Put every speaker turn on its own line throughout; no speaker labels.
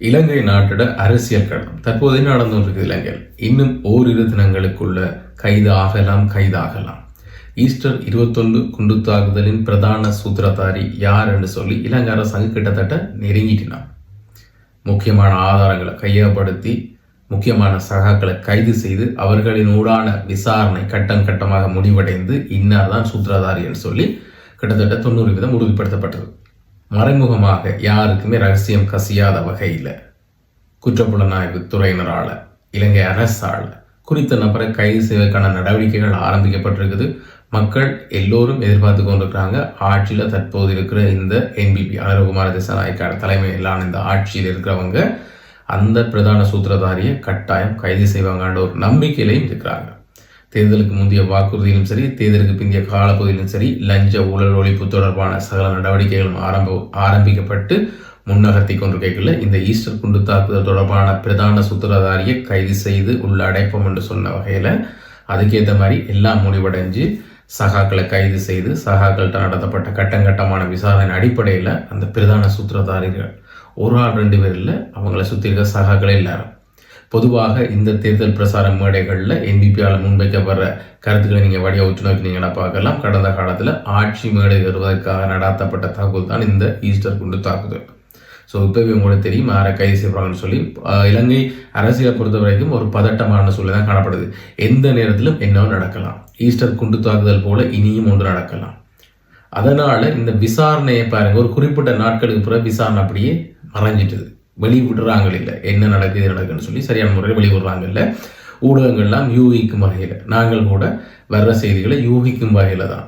இலங்கை நாட்டோட அரசியல் களம் தற்போது என்ன நடந்து இலங்கையில்? இன்னும் ஓரிரு தினங்களுக்குள்ள கைது ஆகலாம் கைதாகலாம். ஈஸ்டர் இருபத்தொன்று குண்டு தாக்குதலின் பிரதான சூத்திரதாரி யார் என்று சொல்லி இலங்கை அரசாங்கம் கிட்டத்தட்ட நெருங்கிட்டினான் முக்கியமான ஆதாரங்களை கையப்படுத்தி முக்கியமான சகாக்களை கைது செய்து அவர்களின் ஊடான விசாரணை கட்டம் கட்டமாக முடிவடைந்து இன்னார் தான் சூத்திரதாரி என்று சொல்லி கிட்டத்தட்ட தொண்ணூறு வீதம் உறுதிப்படுத்தப்பட்டது. மறைமுகமாக யாருக்குமே ரகசியம் கசியாத வகையில் குற்றப்புலனாய்வு துறையினரால் இலங்கை அரசால் குறித்த நபரை கைது செய்வதற்கான நடவடிக்கைகள் ஆரம்பிக்கப்பட்டிருக்குது. மக்கள் எல்லோரும் எதிர்பார்த்து கொண்டிருக்கிறாங்க. ஆட்சியில் தற்போது இருக்கிற இந்த என்பிபி அனுரகுமார திசாநாயக்கார தலைமையிலான இந்த ஆட்சியில் இருக்கிறவங்க அந்த பிரதான சூத்திரதாரியை கட்டாயம் கைது செய்வாங்கன்ற ஒரு நம்பிக்கையிலையும் இருக்கிறாங்க. தேர்தலுக்கு முந்தைய வாக்குறுதியிலும் சரி தேர்தலுக்கு பிந்தைய காலப்பகுதியிலும் சரி லஞ்ச ஊழல் ஒழிப்பு தொடர்பான சகல நடவடிக்கைகளும் ஆரம்ப ஆரம்பிக்கப்பட்டு முன்னகர்த்தி கொண்டிருக்கைகளில் இந்த ஈஸ்டர் குண்டு தாக்குதல் தொடர்பான பிரதான சூத்திரதாரியை கைது செய்து உள்ள அடைப்போம் என்று சொன்ன வகையில் அதுக்கேற்ற மாதிரி எல்லாம் முடிவடைஞ்சு சகாக்களை கைது செய்து சகாக்கள்கிட்ட நடத்தப்பட்ட கட்டங்கட்டமான விசாரணை அடிப்படையில் அந்த பிரதான சூத்திரதாரிகள் ஒரு ஆள் ரெண்டு பேர் இல்லை அவங்கள சுற்றி இருக்க சகாக்களே எல்லாரும். பொதுவாக இந்த தேர்தல் பிரசார மேடைகளில் என்பிபியால் முன்வைக்கப்படுற கருத்துக்களை நீங்கள் வழியாக உற்று நோக்கினீங்கன்னா பார்க்கலாம்? கடந்த காலத்தில் ஆட்சி மேடை வருவதற்காக நடாத்தப்பட்ட தாக்குதல் தான் இந்த ஈஸ்டர் குண்டு தாக்குதல். ஸோ இப்போவே உங்களுக்கு தெரியும் யாரை கைது செய்வாங்கன்னு சொல்லி இலங்கை அரசியலை பொறுத்த வரைக்கும் ஒரு பதட்டமான சூழ்நிலை தான் காணப்படுது. எந்த நேரத்திலும் என்னவோ நடக்கலாம். ஈஸ்டர் குண்டு தாக்குதல் போல இனியும் ஒன்று நடக்கலாம். அதனால் இந்த விசாரணையை பாருங்க. ஒரு குறிப்பிட்ட நாட்களுக்கு பிறகு விசாரணை அப்படியே மறைஞ்சிட்டுது. வெளி விடுறாங்க இல்லை என்ன நடக்குது நடக்குதுன்னு சொல்லி சரியான முறையில் வெளிவிடுறாங்க இல்லை ஊடகங்கள்லாம் யூகிக்கும் வகையில் நாங்கள் கூட வர்ற செய்திகளை யூகிக்கும் வகையில் தான்.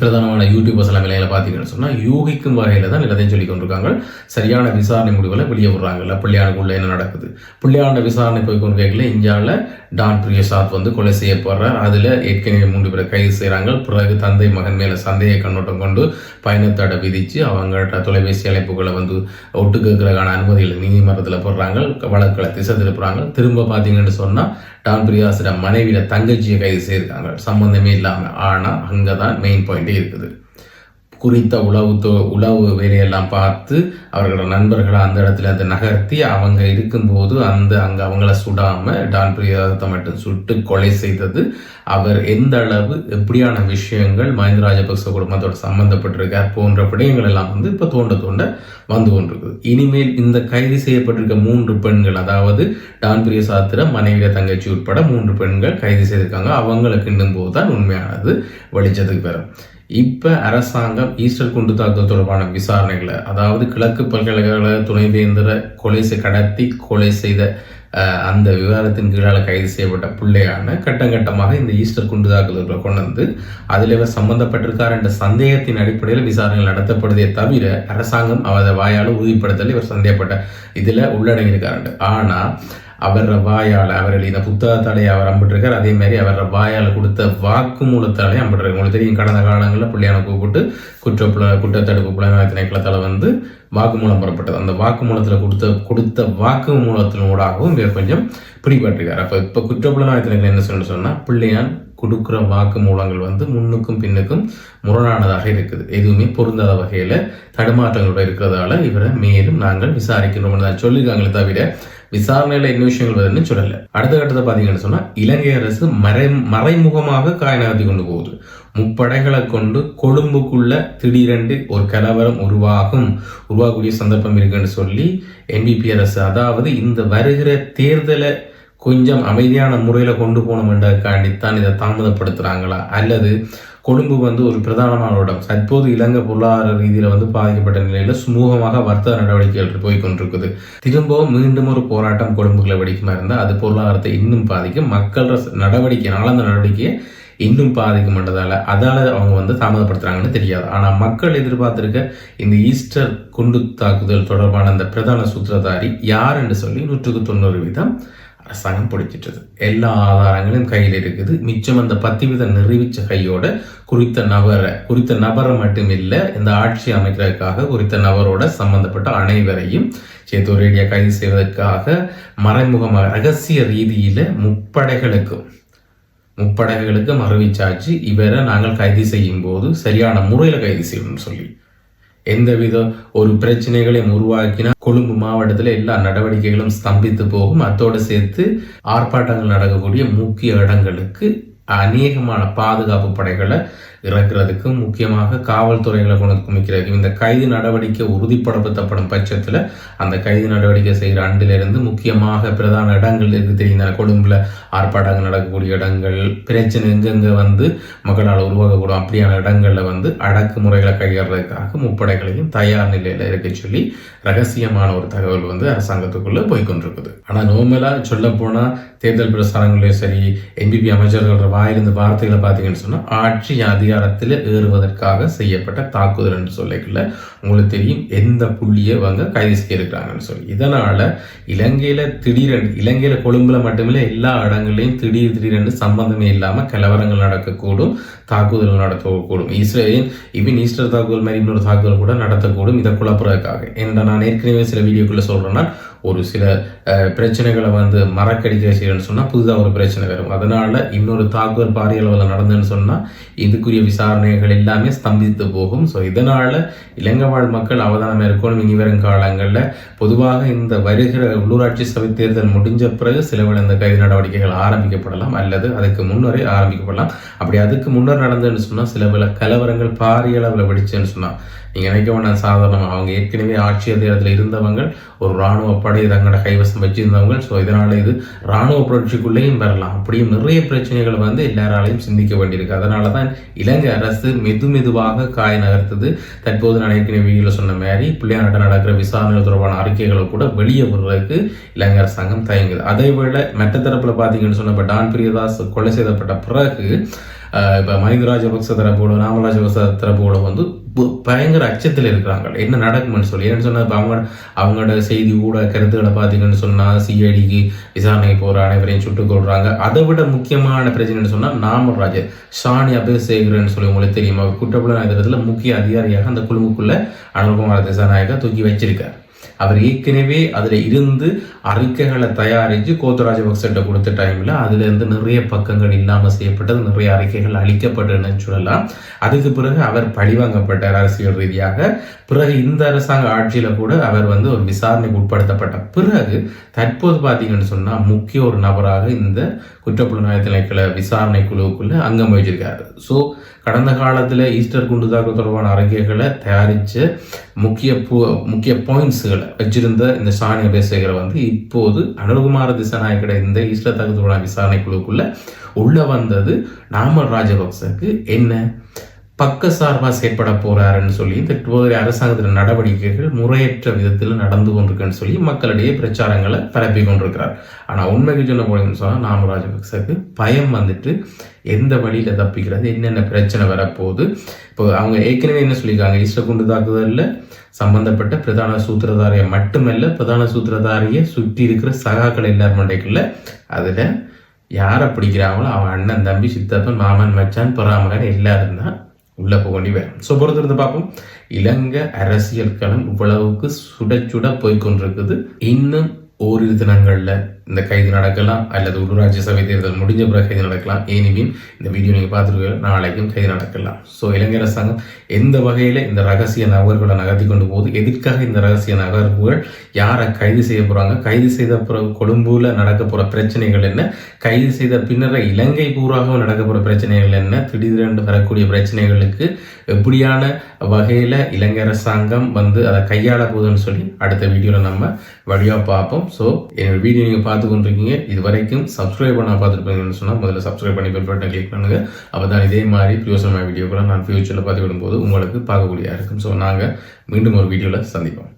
பிரதானமான யூடியூபர்ஸ் எல்லாம் விலையில பார்த்தீங்கன்னு சொன்னால் யூகிக்கும் வகையில் தான் நிலத்தையும் சொல்லி கொண்டிருக்காங்க. சரியான விசாரணை முடிவுகளை வெளியே விடுறாங்கல்ல பிள்ளையானுக்குள்ள என்ன நடக்குது? பிள்ளையாண்ட விசாரணை போய் கொண்டு கேட்கல இந்தியாவில் டான் பிரியசாத் வந்து கொலை செய்யப்படுறார். அதில் ஏற்கனவே மூன்று பேரை கைது செய்கிறாங்க பிறகு தந்தை மகன் மேலே சந்தேக கண்ணோட்டம் கொண்டு பயணத்தடை விதித்து அவங்கள்ட்ட தொலைபேசி அழைப்புகளை வந்து ஒட்டு கேட்கறதுக்கான அனுமதிகளை நீதிமன்றத்தில் போடுறாங்க. வழக்குகளை திசை திருப்புறாங்க. திரும்ப பார்த்தீங்கன்னு சொன்னால் டான் பிரியாசிட மனைவியில் தங்கச்சியை கைது செய்திருக்காங்க. சம்மந்தமே இல்லாமல் ஆனால் அங்கே தான் மெயின் பாயிண்ட் இருக்குது. குறித்த உளவு உளவு வேலையெல்லாம் பார்த்து அவர்களோட நண்பர்களை அந்த இடத்துல அதை நகர்த்தி அவங்க இருக்கும்போது அந்த அங்கே அவங்கள சுடாமல் டான் பிரியாதத்தை மட்டும் சுட்டு கொலை செய்தது. அவர் எந்த அளவு எப்படியான விஷயங்கள் மஹிந்த ராஜபக்ச குடும்பத்தோட சம்மந்தப்பட்டிருக்கார் போன்ற விடயங்கள் எல்லாம் வந்து இப்போ தோண்ட தோண்ட வந்து கொண்டிருக்குது. இனிமேல் இந்த கைது செய்யப்பட்டிருக்க மூன்று பெண்கள் அதாவது டான் பிரியசாத்திர மனைவிய தங்கச்சி உட்பட மூன்று பெண்கள் கைது செய்திருக்காங்க. அவங்களுக்கு கிண்டும் போது தான் உண்மையானது வெளிச்சத்துக்கு பெறும் இப்போ அரசாங்கம் ஈஸ்டர் குண்டு தாக்குதல் தொடர்பான விசாரணைகளை அதாவது கிழக்கு பல்கலைக்கழக துணைவேந்தரை கொலை கடத்தி கொலை செய்த அந்த விவகாரத்தின் கீழால் கைது செய்யப்பட்ட பிள்ளையான கட்டங்கட்டமாக இந்த ஈஸ்டர் குண்டு தாக்குதல்களை கொண்டு வந்து அதில் இவர் சம்பந்தப்பட்டிருக்கார் என்ற சந்தேகத்தின் அடிப்படையில் விசாரணைகள் நடத்தப்படுதே தவிர அரசாங்கம் அவரது வாயால் உறுதிப்படுத்தல் இவர் சந்தேகப்பட்ட இதில் உள்ளடங்கியிருக்காரு ஆனால் அவர் வாயால் அவர் எழுதின புத்தகத்தாலே அவர் அம்பிட்டிருக்கார். அதே மாதிரி அவர் வாயால் கொடுத்த வாக்கு மூலத்தாலே அம்பிட்டிருக்காரு. உங்களுக்கு தெரியும் கடந்த காலங்களில் பிள்ளையான கூப்பிட்டு குற்ற குற்றத்தடுப்பு புலனாய்வு திணைக்களத்தால் வந்து வாக்குமூலம் புறப்பட்டது. அந்த வாக்குமூலத்தில் கொடுத்த கொடுத்த வாக்கு மூலத்தினூடாகவும் இவர் கொஞ்சம் பிடிபட்டிருக்கார் அப்போ இப்போ குற்றப்புலனாய்வு திணைக்கள் என்ன சொல்லி சொன்னால் பிள்ளையான் கொடுக்குற வாக்கு மூலங்கள் வந்து முன்னுக்கும் பின்னுக்கும் முரணானதாக இருக்குது. எதுவுமே பொருந்தாத வகையில் தடுமாற்றங்களோட இருக்கிறதால இவரை மேலும் நாங்கள் விசாரிக்கணும் தான் சொல்லியிருக்காங்களே தவிர விசாரணையில் என்ன விஷயங்கள் வருதுன்னு சொல்லலை. அடுத்த கட்டத்தை பார்த்தீங்கன்னு சொன்னால் இலங்கை அரசு மறை மறைமுகமாக காய நகர்த்தி கொண்டு போகுது. முப்படைகளை கொண்டு கொழும்புக்குள்ள திடீரென்று ஒரு கலவரம் உருவாகும் உருவாகக்கூடிய சந்தர்ப்பம் இருக்குன்னு சொல்லி என்பிபி அரசு அதாவது இந்த வருகிற தேர்தலை கொஞ்சம் அமைதியான முறையில் கொண்டு போகணுமென்றதுக்காண்டித்தான் இதை தாமதப்படுத்துகிறாங்களா அல்லது கொழும்பு வந்து ஒரு பிரதானமான இடம். தற்போது இலங்கை பொருளாதார ரீதியில் வந்து பாதிக்கப்பட்ட நிலையில் சுமூகமாக வர்த்தக நடவடிக்கைகள் போய்கொண்டிருக்குது திரும்பவும் மீண்டும் ஒரு போராட்டம் கொழும்புகளை வெடிக்குமா இருந்தால் அது பொருளாதாரத்தை இன்னும் பாதிக்கும். மக்கள் நடவடிக்கை அந்த நடவடிக்கையை இன்னும் பாதிக்கும்ன்றதால அதால அவங்க வந்து தாமதப்படுத்துறாங்கன்னு தெரியாது. ஆனால் மக்கள் எதிர்பார்த்திருக்க இந்த ஈஸ்டர் குண்டு தாக்குதல் தொடர்பான அந்த பிரதான சூத்திரதாரி யார் என்று சொல்லி நூற்றுக்கு தொண்ணூறு வீதம் அரசாங்கம் பிடிச்சிட்டது. எல்லா ஆதாரங்களும் கையில் இருக்குது. மிச்சம் அந்த பத்து வீதம் நிரூபித்த கையோட குறித்த நபரை குறித்த நபரை மட்டும் இல்லை இந்த ஆட்சி அமைக்கிறதுக்காக குறித்த நபரோட சம்பந்தப்பட்ட அனைவரையும் சேர்த்து ரேடியா கைது செய்வதற்காக மறைமுகமாக ரகசிய ரீதியில் முப்படைகளுக்கும் முப்படைகளுக்கும் அறிவிச்சாச்சு. இவரை நாங்கள் கைது செய்யும் போது சரியான முறையில் கைது செய்யணும்னு சொல்லி. எந்தவித ஒரு பிரச்சனைகளையும் உருவாக்கினா கொழும்பு மாவட்டத்தில் எல்லா நடவடிக்கைகளும் ஸ்தம்பித்து போகும். அத்தோடு சேர்த்து ஆர்ப்பாட்டங்கள் நடக்கக்கூடிய முக்கிய இடங்களுக்கு அநேகமான பாதுகாப்பு படைகளை இறக்கிறதுக்கும் முக்கியமாக காவல்துறைகளை கொண்டு குமிக்கிறதுக்கும் இந்த கைது நடவடிக்கை உறுதிப்படுத்தப்படும் பட்சத்தில் அந்த கைது நடவடிக்கை செய்கிற அண்டிலிருந்து முக்கியமாக பிரதான இடங்கள் இருக்கு தெரியுங்க கொழும்புல ஆர்ப்பாட்டங்கள் நடக்கக்கூடிய இடங்கள் பிரச்சனை எங்கெங்க வந்து மக்களால் உருவாகக்கூடும் அப்படியான இடங்களில் வந்து அடக்குமுறைகளை கையாளுறதுக்காக முப்படைகளையும் தயார் நிலையில் இருக்க சொல்லி ரகசியமான ஒரு தகவல் வந்து அரசாங்கத்துக்குள்ளே போய்கொண்டிருக்குது ஆனால் நோமலாக சொல்ல போனால் தேர்தல் பிரசாரங்களையும் சரி எம்பிபி அமைச்சர்கள் வாயிலிருந்து வார்த்தைகளை பார்த்தீங்கன்னு சொன்னால் ஆட்சி அதிகாரத்தில் ஏறுவதற்காக செய்யப்பட்ட தாக்குதல் என்று சொல்லக்குள்ள உங்களுக்கு தெரியும் எந்த புள்ளியை வாங்க கைது செய்யிருக்கிறாங்கன்னு சொல்லி. இதனால இலங்கையில திடீரென்று இலங்கையில கொழும்புல மட்டுமில்லை எல்லா இடங்களையும் திடீர் திடீரென்று சம்பந்தமே இல்லாமல் கலவரங்கள் நடக்கக்கூடும் தாக்குதல் நடத்தக்கூடும். இஸ்ரேலின் இவன் ஈஸ்டர் தாக்குதல் மாதிரி இன்னொரு தாக்குதல் கூட நடத்தக்கூடும். இதை குழப்புறதுக்காக. என்ற நான் ஏற்கனவே சில வீடியோக்குள்ள சொல்றேன்னா ஒரு சில பிரச்சனைகளை வந்து மறக்கடிக்க செய்யணும்னு சொன்னால் புதுதாக ஒரு பிரச்சனை வரும். அதனால் இன்னொரு தாக்குதல் பாரிய அளவில் நடந்துன்னு சொன்னால் இதுக்குரிய விசாரணைகள் எல்லாமே ஸ்தம்பித்து போகும். ஸோ இதனால் இலங்கை வாழ் மக்கள் அவதானம் மேற்கொள்ளும் இனி வரும் காலங்களில் பொதுவாக இந்த வருகிற உள்ளூராட்சி சபை தேர்தல் முடிஞ்ச பிறகு சில இந்த கைது நடவடிக்கைகள் ஆரம்பிக்கப்படலாம் அல்லது அதுக்கு முன்னரே ஆரம்பிக்கப்படலாம். அப்படி அதுக்கு முன்னர் நடந்ததுன்னு சொன்னால் சில பல கலவரங்கள் பாரிய அளவில் வெடிச்சுன்னு சொன்னால் நீங்கள் நினைக்க வேண்டாம். சாதாரணமாக அவங்க ஏற்கனவே ஆட்சி அதிகாரத்தில் இருந்தவங்க ஒரு இராணுவ படை தங்களோட கைவசம் வச்சிருந்தவங்க ஸோ இதனால் இது இராணுவ புரட்சிக்குள்ளேயும் வரலாம் அப்படியும் நிறைய பிரச்சனைகள் வந்து எல்லாராலையும் சிந்திக்க வேண்டியிருக்கு. அதனால தான் இலங்கை அரசு மெது மெதுவாக காய் நகர்த்தது. தற்போது நான் ஏற்கனவே வீடியோவில் சொன்ன மாதிரி பிள்ளையாண்ட நடக்கிற விசாரணைகள் தொடர்பான அறிக்கைகளை கூட வெளியே வர்றதுக்கு இலங்கை அரசாங்கம் தயங்குது. அதே வேளை மற்ற தரப்பில் பார்த்தீங்கன்னு சொன்ன இப்போ டான் பிரியதாஸ் கொலை செய்யப்பட்ட பிறகு இப்போ மஹிந்த ராஜபக்ச தரப்போட ராமராஜபக்ச தரப்போட வந்து பயங்கர அச்சத்தில் இருக்கிறாங்க. என்ன நடக்கும்னு சொல்லி. ஏன்னு சொன்னால் இப்போ அவங்க அவங்களோட செய்தி கூட கருத்துக்களை பார்த்தீங்கன்னு சொன்னால் சிஐடிக்கு விசாரணை போகிற அனைவரையும் சுட்டுக் கொள்கிறாங்க அதை விட முக்கியமான பிரச்சனைன்னு சொன்னால் நாமராஜர். சாணி அபிஷேகரன் சொல்லி உங்களுக்கு தெரியுமா. குற்றப்புலனாயத்தில் முக்கிய அதிகாரியாக அந்த குழுவுக்குள்ள அனுபவமான திசாநாயகா தூக்கி வச்சிருக்காரு. அவர் ஏற்கனவே அதில் இருந்து அறிக்கைகளை தயாரித்து கோத்த ராஜபக்சட்ட கொடுத்த டைமில் அதுலேருந்து நிறைய பக்கங்கள் இல்லாமல் செய்யப்பட்டது நிறைய அறிக்கைகள் அளிக்கப்பட்டதுன்னு சொல்லலாம். அதுக்கு பிறகு அவர் பழிவாங்கப்பட்டார் அரசியல் ரீதியாக. பிறகு இந்த அரசாங்க ஆட்சியில் கூட அவர் வந்து ஒரு விசாரணைக்கு உட்படுத்தப்பட்ட பிறகு தற்போது பார்த்தீங்கன்னு சொன்னால் முக்கிய ஒரு நபராக இந்த குற்றப்புலனாய்வு திணைக்கள விசாரணை குழுவுக்குள்ள அங்கம் வகிச்சிருக்காரு ஸோ கடந்த காலத்தில் ஈஸ்டர் குண்டு தாக்குதல் தொடர்பான அறிக்கைகளை தயாரித்த முக்கிய முக்கிய பாயிண்ட்ஸுகளை வச்சிருந்த இந்த சாணி அபேசகரை வந்து இப்போது அனுகுமார திசநாயக்கட இந்த ஈஸ்டர் தாக்குதல் விசாரணை குழுக்குள்ள உள்ள வந்தது நாமல் ராஜபக்சக்கு. என்ன? பக்க சார்பாக செயற்பட போகிறாருன்னு சொல்லி தற்போதைய அரசாங்கத்தின் நடவடிக்கைகள் முறையற்ற விதத்தில் நடந்து கொண்டிருக்குன்னு சொல்லி மக்களிடையே பிரச்சாரங்களை பரப்பி கொண்டிருக்கிறார். ஆனால் உண்மைக்கு சொல்ல போனீங்கன்னு சொன்னால் நாம ராஜபக்சக்கு பயம் வந்துட்டு எந்த வழியில் தப்பிக்கிறது என்னென்ன பிரச்சனை வரப்போகுது? இப்போ அவங்க ஏற்கனவே என்ன சொல்லியிருக்காங்க? ஈஸ்டர் குண்டு தாக்குதலில் சம்பந்தப்பட்ட பிரதான சூத்திரதாரியை மட்டுமல்ல பிரதான சூத்திரதாரியை சுற்றி இருக்கிற சகாக்கள் எல்லாருமண்டைக்குள்ள அதில் யாரை பிடிக்கிறாங்களோ அவன் அண்ணன் தம்பி சித்தப்பன் மாமன் மச்சான் பொறாமகன் எல்லாரும் தான் உள்ள போக வேண்டி வேணும் ஸோ பொறுத்திருந்து பார்ப்போம். இலங்கை அரசியல் களம் இவ்வளவுக்கு சுட சுட போய்கொண்டிருக்குது இன்னும் ஓரிரு தினங்களில் இந்த கைது நடக்கலாம் அல்லது உள்ளூராட்சி சபை தேர்தல் முடிஞ்ச பிறகு கைது நடக்கலாம். ஏனிவின் இந்த வீடியோ நீங்கள் பார்த்துருக்கீங்க நாளைக்கும் கைது நடக்கலாம். ஸோ இலங்கை அரசாங்கம் எந்த வகையில் இந்த ரகசிய நகர்வுகளை நகர்த்தி கொண்டு போகுது எதற்காக இந்த ரகசிய நகர்வுகள் யாரை கைது செய்ய போகிறாங்க கைது செய்த பிறகு கொழும்புல நடக்க போகிற பிரச்சனைகள் என்ன? கைது செய்த பின்னர இலங்கை பூராக நடக்க போகிற பிரச்சனைகள் என்ன? திடீரென்று வரக்கூடிய பிரச்சனைகளுக்கு எப்படியான வகையில் இலங்கை அரசாங்கம் வந்து அதை கையாள போகுதுன்னு சொல்லி அடுத்த வீடியோவில் நம்ம வழியாக பார்ப்போம். ஸோ என்னோட வீடியோ நீங்கள் பார்த்து கொண்டிருக்கீங்க இது வரைக்கும் சப்ஸ்கிரைப் பண்ண பார்த்துருப்பீங்கன்னு சொன்னால் முதல்ல சப்ஸ்கிரைப் பண்ணி பெல் பட்டன் கிளிக் பண்ணுங்கள் அப்போ தான் இதே மாதிரி பிரியோசனமான வீடியோக்கெல்லாம் நான் ஃபியூச்சரில் பார்த்து விடும்போது உங்களுக்கு பார்க்கக்கூடியதாக இருக்கும் ஸோ நாங்கள் மீண்டும் ஒரு வீடியோவில் சந்திப்போம்.